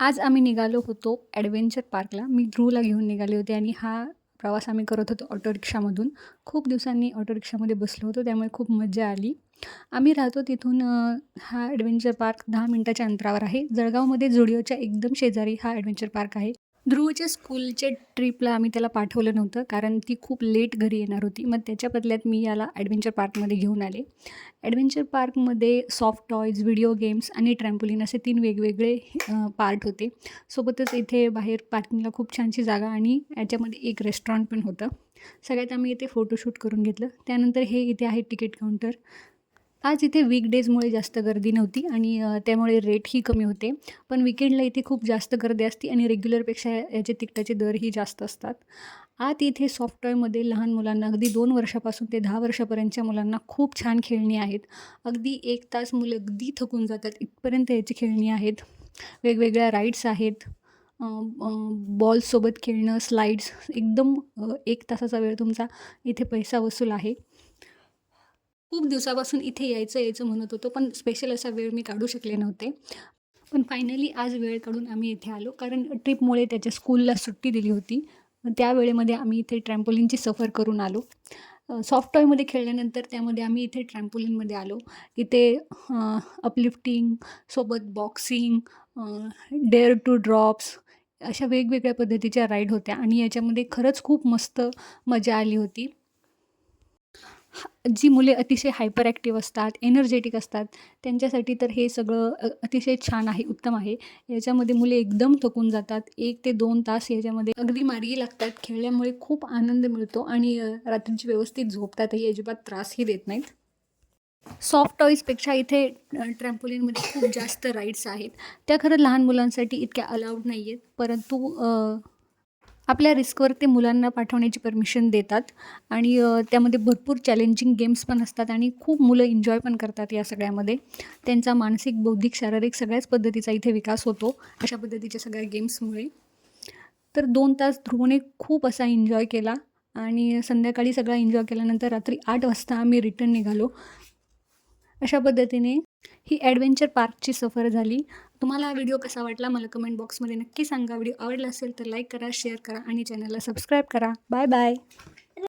आज आम्ही निघालो होतो ॲडव्हेंचर पार्कला मी ध्रुवला घेऊन निघाले होते आणि हा प्रवास आम्ही करत होतो ऑटो रिक्षामधून खूप दिवसांनी ऑटो रिक्षामध्ये बसलो होतो त्यामुळे खूप मजा आली. आम्ही राहतो तिथून हा ॲडव्हेंचर पार्क दहा मिनटाच्या अंतरावर आहे. जळगावमध्ये जुडिओच्या एकदम शेजारी हा ॲडव्हेंचर पार्क आहे. ध्रुवच्या स्कूलच्या ट्रिपला आम्ही त्याला पाठवलं नव्हतं कारण ती खूप लेट घरी येणार होती. मग त्याच्या बदल्यात मी याला ॲडव्हेंचर पार्कमध्ये घेऊन आले. ॲडव्हेंचर पार्कमध्ये सॉफ्ट टॉयज व्हिडिओ गेम्स आणि ट्रॅम्पोलिन असे तीन वेगवेगळे पार्ट होते. सोबतच इथे बाहेर पार्किंगला खूप छानशी जागा आणि याच्यामध्ये एक रेस्टॉरंट पण होतं. सगळ्यात आम्ही इथे फोटोशूट करून घेतलं. त्यानंतर हे इथे आहे तिकीट काउंटर आज इथे वीकडेजमुळे जास्त गर्दी नव्हती आणि त्यामुळे रेटही कमी होते. पण विकेंडला इथे खूप जास्त गर्दी असते आणि रेग्युलरपेक्षा याचे तिकटाचे दरही जास्त असतात. आत इथे सॉफ्ट टॉयमध्ये लहान मुलांना अगदी दोन वर्षापासून ते दहा वर्षापर्यंतच्या मुलांना खूप छान खेळणी आहेत. अगदी एक तास मुलं अगदी थकून जातात. इथपर्यंत याची खेळणी आहेत. वेगवेगळ्या राईड्स आहेत. बॉल्ससोबत खेळणं स्लाईड्स एकदम एक तासाचा वेळ तुमचा इथे पैसा वसूल आहे. खूप दिवसापासून इथे यायचं यायचं म्हणत होतो पण स्पेशल असा वेळ मी काढू शकले नव्हते. पण फायनली आज वेळ काढून आम्ही इथे आलो कारण ट्रिपमुळे त्याच्या स्कूलला सुट्टी दिली होती. त्या वेळेमध्ये आम्ही इथे ट्रॅम्पोलिनची सफर करून आलो. सॉफ्ट टॉयमध्ये खेळल्यानंतर त्यामध्ये आम्ही इथे ट्रॅम्पोलिनमध्ये आलो. इथे अपलिफ्टिंग सोबत बॉक्सिंग डेअर टू ड्रॉप्स अशा वेगवेगळ्या पद्धतीच्या राईड होत्या. आणि याच्यामध्ये खरंच खूप मस्त मजा आली होती. जी मुले अतिशय हायपर ॲक्टिव्ह असतात एनर्जेटिक असतात त्यांच्यासाठी तर हे सगळं अतिशय छान आहे उत्तम आहे. याच्यामध्ये मुले एकदम थकून जातात. एक ते दोन तास याच्यामध्ये अगदी मार्गी लागतात. खेळल्यामुळे खूप आनंद मिळतो आणि रात्रीची व्यवस्थित झोपतातही अजिबात त्रासही देत नाहीत. सॉफ्ट टॉईजपेक्षा इथे ट्रॅम्पोलिनमध्ये खूप जास्त राईड्स आहेत. त्या खरं लहान मुलांसाठी इतक्या अलाउड नाही आहेत परंतु आपल्या रिस्कवर ते मुलांना पाठवण्याची परमिशन देतात. आणि त्यामध्ये भरपूर चॅलेंजिंग गेम्स पण असतात आणि खूप मुलं एन्जॉय पण करतात या सगळ्यामध्ये. त्यांचा मानसिक बौद्धिक शारीरिक सगळ्याच पद्धतीचा इथे विकास होतो अशा पद्धतीच्या सगळ्या गेम्समुळे तर दोन तास ध्रुवने खूप असा एन्जॉय केला आणि संध्याकाळी सगळा एन्जॉय केल्यानंतर रात्री आठ वाजता आम्ही रिटर्न निघालो. अशा पद्धतीने ही ॲडव्हेंचर पार्कची सफर झाली. तुम्हाला हा व्हिडिओ कसा वाटला मला कमेंट बॉक्समध्ये नक्की सांगा. व्हिडिओ आवडला असेल तर लाईक करा शेअर करा आणि चॅनलला सबस्क्राईब करा. Bye bye